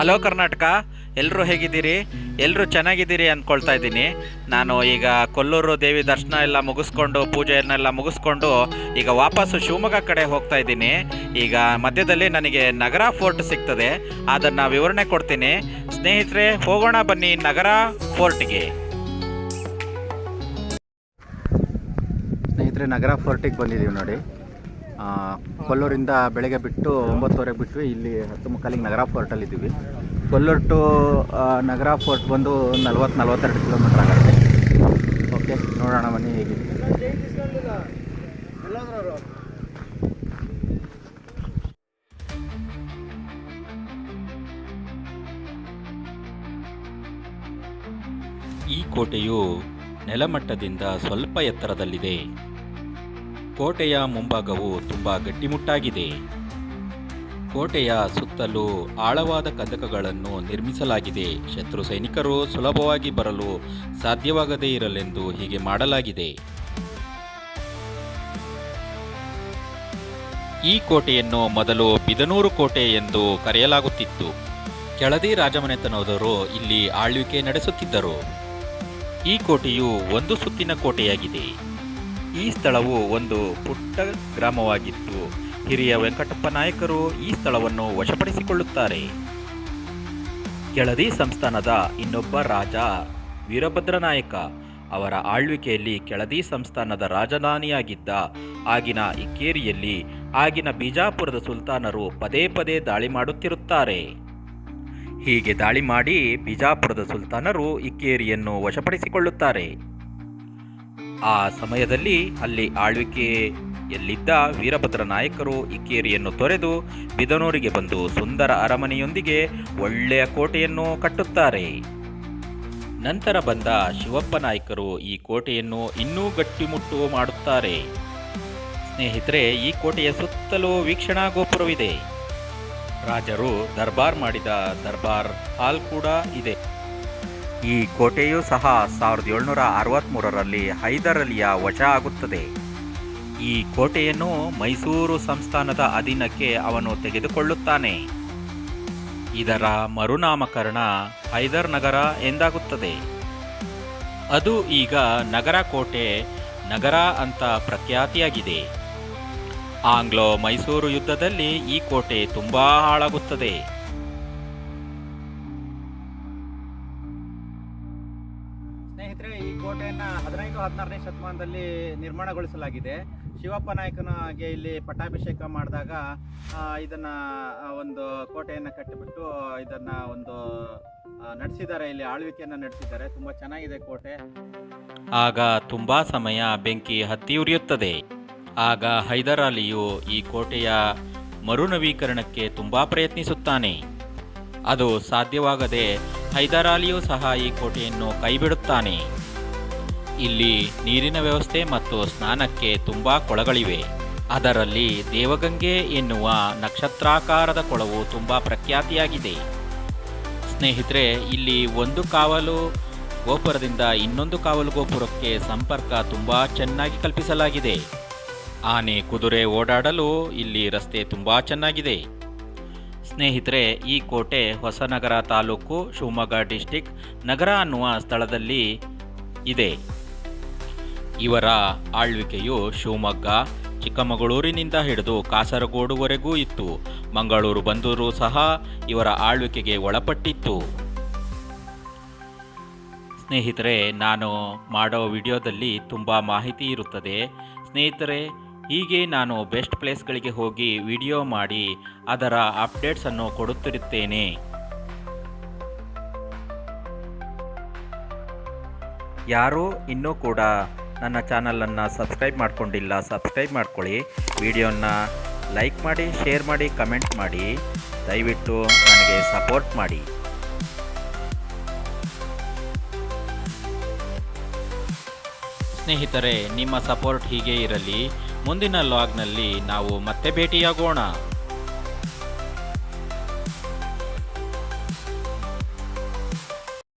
Hello Karnataka ಎಲ್ಲರೂ ಹೇಗಿದ್ದೀರಿ? ಎಲ್ಲರೂ ಚೆನ್ನಾಗಿದ್ದೀರಿ ಅಂದ್ಕೊಳ್ತಾ ಇದ್ದೀನಿ. ನಾನು ಈಗ ಕೊಲ್ಲೂರು ದೇವಿ ದರ್ಶನ ಎಲ್ಲ ಮುಗಿಸ್ಕೊಂಡು ಪೂಜೆಯನ್ನೆಲ್ಲ ಮುಗಿಸ್ಕೊಂಡು ಈಗ ವಾಪಸ್ಸು ಶಿವಮೊಗ್ಗ ಕಡೆ ಹೋಗ್ತಾ ಇದ್ದೀನಿ. ಈಗ ಮಧ್ಯದಲ್ಲಿ ನನಗೆ ನಗರ ಫೋರ್ಟ್ ಸಿಗ್ತದೆ. ಅದನ್ನು ವಿವರಣೆ ಕೊಡ್ತೀನಿ. ಸ್ನೇಹಿತರೆ, ಹೋಗೋಣ ಬನ್ನಿ ನಗರ ಫೋರ್ಟ್ಗೆ. ಸ್ನೇಹಿತರೆ, ನಗರ ಫೋರ್ಟಿಗೆ ಬಂದಿದ್ದೀವಿ ನೋಡಿ. ಕೊಲ್ಲೂರಿಂದ ಬೆಳಗ್ಗೆ ಬಿಟ್ಟು ಒಂಬತ್ತುವರೆಗೆ ಬಿಟ್ವಿ. ಇಲ್ಲಿ ಹತ್ತು ಮುಕ್ಕಾಲಿಗೆ ನಗರ ಫೋರ್ಟಲ್ಲಿ ಇದ್ದೀವಿ. ಕೊಲ್ಲೂರು ಟು ನಗರ ಫೋರ್ಟ್ ಬಂದು ನಲ್ವತ್ತು ನಲ್ವತ್ತೆರಡು ಕಿಲೋಮೀಟ್ರ್ ಆಗುತ್ತೆ. ಓಕೆ, ನೋಡೋಣ ಮನೆ ಹೇಗಿದೆ. ಈ ಕೋಟೆಯು ನೆಲಮಟ್ಟದಿಂದ ಸ್ವಲ್ಪ ಎತ್ತರದಲ್ಲಿದೆ. ಕೋಟೆಯ ಮುಂಭಾಗವು ತುಂಬ ಗಟ್ಟಿಮುಟ್ಟಾಗಿದೆ. ಕೋಟೆಯ ಸುತ್ತಲೂ ಆಳವಾದ ಕದಕಗಳನ್ನು ನಿರ್ಮಿಸಲಾಗಿದೆ. ಶತ್ರು ಸೈನಿಕರು ಸುಲಭವಾಗಿ ಬರಲು ಸಾಧ್ಯವಾಗದೇ ಇರಲೆಂದು ಹೀಗೆ ಮಾಡಲಾಗಿದೆ. ಈ ಕೋಟೆಯನ್ನು ಮೊದಲು ಬಿದನೂರು ಕೋಟೆ ಎಂದು ಕರೆಯಲಾಗುತ್ತಿತ್ತು. ಕೆಳದಿ ರಾಜಮನೆತನದವರು ಇಲ್ಲಿ ಆಳ್ವಿಕೆ ನಡೆಸುತ್ತಿದ್ದರು. ಈ ಕೋಟೆಯು ಒಂದು ಸುತ್ತಿನ ಕೋಟೆಯಾಗಿದೆ. ಈ ಸ್ಥಳವು ಒಂದು ಪುಟ್ಟ ಗ್ರಾಮವಾಗಿತ್ತು. ಹಿರಿಯ ವೆಂಕಟಪ್ಪ ನಾಯಕರು ಈ ಸ್ಥಳವನ್ನು ವಶಪಡಿಸಿಕೊಳ್ಳುತ್ತಾರೆ. ಕೆಳದಿ ಸಂಸ್ಥಾನದ ಇನ್ನೊಬ್ಬ ರಾಜ ವೀರಭದ್ರ ನಾಯಕ. ಅವರ ಆಳ್ವಿಕೆಯಲ್ಲಿ ಕೆಳದಿ ಸಂಸ್ಥಾನದ ರಾಜಧಾನಿಯಾಗಿದ್ದ ಆಗಿನ ಇಕ್ಕೇರಿಯಲ್ಲಿ ಆಗಿನ ಬಿಜಾಪುರದ ಸುಲ್ತಾನರು ಪದೇ ಪದೇ ದಾಳಿ ಮಾಡುತ್ತಿರುತ್ತಾರೆ. ಹೀಗೆ ದಾಳಿ ಮಾಡಿ ಬಿಜಾಪುರದ ಸುಲ್ತಾನರು ಇಕ್ಕೇರಿಯನ್ನು ವಶಪಡಿಸಿಕೊಳ್ಳುತ್ತಾರೆ. ಆ ಸಮಯದಲ್ಲಿ ಅಲ್ಲಿ ಆಳ್ವಿಕೆಯಲ್ಲಿದ್ದ ವೀರಭದ್ರ ನಾಯಕರು ಇಕ್ಕೇರಿಯನ್ನು ತೊರೆದು ಬಿದನೂರಿಗೆ ಬಂದು ಸುಂದರ ಅರಮನೆಯೊಂದಿಗೆ ಒಳ್ಳೆಯ ಕೋಟೆಯನ್ನು ಕಟ್ಟುತ್ತಾರೆ. ನಂತರ ಬಂದ ಶಿವಪ್ಪ ನಾಯಕರು ಈ ಕೋಟೆಯನ್ನು ಇನ್ನೂ ಗಟ್ಟಿಮುಟ್ಟು ಮಾಡುತ್ತಾರೆ. ಸ್ನೇಹಿತರೆ, ಈ ಕೋಟೆಯ ಸುತ್ತಲೂ ವೀಕ್ಷಣಾ ಗೋಪುರವಿದೆ. ರಾಜರು ದರ್ಬಾರ್ ಮಾಡಿದ ದರ್ಬಾರ್ ಹಾಲ್ ಕೂಡ ಇದೆ. ಈ ಕೋಟೆಯೂ ಸಹ ಸಾವಿರದ ಏಳ್ನೂರ ಅರವತ್ತ್ಮೂರರಲ್ಲಿ ಹೈದರಲಿಯ ವಶ ಆಗುತ್ತದೆ. ಈ ಕೋಟೆಯನ್ನು ಮೈಸೂರು ಸಂಸ್ಥಾನದ ಅಧೀನಕ್ಕೆ ಅವನು ತೆಗೆದುಕೊಳ್ಳುತ್ತಾನೆ. ಇದರ ಮರುನಾಮಕರಣ ಹೈದರ್ ನಗರ ಎಂದಾಗುತ್ತದೆ. ಅದು ಈಗ ನಗರ ಕೋಟೆ, ನಗರ ಅಂತ ಪ್ರಖ್ಯಾತಿಯಾಗಿದೆ. ಆಂಗ್ಲೋ ಮೈಸೂರು ಯುದ್ಧದಲ್ಲಿ ಈ ಕೋಟೆ ತುಂಬಾ ಹಾಳಾಗುತ್ತದೆ. ಹದಿನೈದು ಹದಿನಾರನೇ ಶತಮಾನದಲ್ಲಿ ನಿರ್ಮಾಣಗೊಳಿಸಲಾಗಿದೆ. ಶಿವಪ್ಪ ನಾಯಕನಿಗೆ ಇಲ್ಲಿ ಪಟ್ಟಾಭಿಷೇಕ ಮಾಡಿದಾಗ ಇದನ್ನು ಒಂದು ಕೋಟೆಯನ್ನು ಕಟ್ಟಿಬಿಟ್ಟು ಇದನ್ನು ಒಂದು ನಡೆಸಿದ್ದಾರೆ. ಇಲ್ಲಿ ಆಳ್ವಿಕೆಯನ್ನು ನಡೆಸಿದ್ದಾರೆ. ತುಂಬ ಚೆನ್ನಾಗಿದೆ ಕೋಟೆ. ಆಗ ತುಂಬಾ ಸಮಯ ಬೆಂಕಿ ಹತ್ತಿ ಉರಿಯುತ್ತದೆ. ಆಗ ಹೈದರ್ ಅಲಿಯು ಈ ಕೋಟೆಯ ಮರುನವೀಕರಣಕ್ಕೆ ತುಂಬಾ ಪ್ರಯತ್ನಿಸುತ್ತಾನೆ. ಅದು ಸಾಧ್ಯವಾಗದೆ ಹೈದರಾಲಿಯು ಸಹ ಈ ಕೋಟೆಯನ್ನು ಕೈಬಿಡುತ್ತಾನೆ. ಇಲ್ಲಿ ನೀರಿನ ವ್ಯವಸ್ಥೆ ಮತ್ತು ಸ್ನಾನಕ್ಕೆ ತುಂಬ ಕೊಳಗಳಿವೆ. ಅದರಲ್ಲಿ ದೇವಗಂಗೆ ಎನ್ನುವ ನಕ್ಷತ್ರಾಕಾರದ ಕೊಳವು ತುಂಬ ಪ್ರಖ್ಯಾತಿಯಾಗಿದೆ. ಸ್ನೇಹಿತರೆ, ಇಲ್ಲಿ ಒಂದು ಕಾವಲು ಗೋಪುರದಿಂದ ಇನ್ನೊಂದು ಕಾವಲು ಗೋಪುರಕ್ಕೆ ಸಂಪರ್ಕ ತುಂಬ ಚೆನ್ನಾಗಿ ಕಲ್ಪಿಸಲಾಗಿದೆ. ಆನೆ ಕುದುರೆ ಓಡಾಡಲು ಇಲ್ಲಿ ರಸ್ತೆ ತುಂಬ ಚೆನ್ನಾಗಿದೆ. ಸ್ನೇಹಿತರೆ, ಈ ಕೋಟೆ ಹೊಸನಗರ ತಾಲೂಕು ಶಿವಮೊಗ್ಗ ಡಿಸ್ಟಿಕ್ ನಗರ ಅನ್ನುವ ಸ್ಥಳದಲ್ಲಿ ಇದೆ. ಇವರ ಆಳ್ವಿಕೆಯು ಶಿವಮೊಗ್ಗ, ಚಿಕ್ಕಮಗಳೂರಿನಿಂದ ಹಿಡಿದು ಕಾಸರಗೋಡುವರೆಗೂ ಇತ್ತು. ಮಂಗಳೂರು, ಬಂದೂರು ಸಹ ಇವರ ಆಳ್ವಿಕೆಗೆ ಒಳಪಟ್ಟಿತ್ತು. ಸ್ನೇಹಿತರೆ, ನಾನು ಮಾಡೋ ವಿಡಿಯೋದಲ್ಲಿ ತುಂಬ ಮಾಹಿತಿ ಇರುತ್ತದೆ. ಸ್ನೇಹಿತರೆ, ಹೀಗೆ ನಾನು ಬೆಸ್ಟ್ ಪ್ಲೇಸ್ಗಳಿಗೆ ಹೋಗಿ ವಿಡಿಯೋ ಮಾಡಿ ಅದರ ಅಪ್ಡೇಟ್ಸನ್ನು ಕೊಡುತ್ತಿರುತ್ತೇನೆ. ಯಾರೂ ಇನ್ನೂ ಕೂಡ ನನ್ನ ಚಾನಲನ್ನು ಸಬ್ಸ್ಕ್ರೈಬ್ ಮಾಡಿಕೊಂಡಿಲ್ಲ, ಸಬ್ಸ್ಕ್ರೈಬ್ ಮಾಡ್ಕೊಳ್ಳಿ. ವಿಡಿಯೋನ ಲೈಕ್ ಮಾಡಿ, ಶೇರ್ ಮಾಡಿ, ಕಮೆಂಟ್ ಮಾಡಿ. ದಯವಿಟ್ಟು ನನಗೆ ಸಪೋರ್ಟ್ ಮಾಡಿ. ಸ್ನೇಹಿತರೆ, ನಿಮ್ಮ ಸಪೋರ್ಟ್ ಹೀಗೆ ಇರಲಿ. ಮುಂದಿನ ಲಾಗ್ನಲ್ಲಿ ನಾವು ಮತ್ತೆ ಭೇಟಿಯಾಗೋಣ.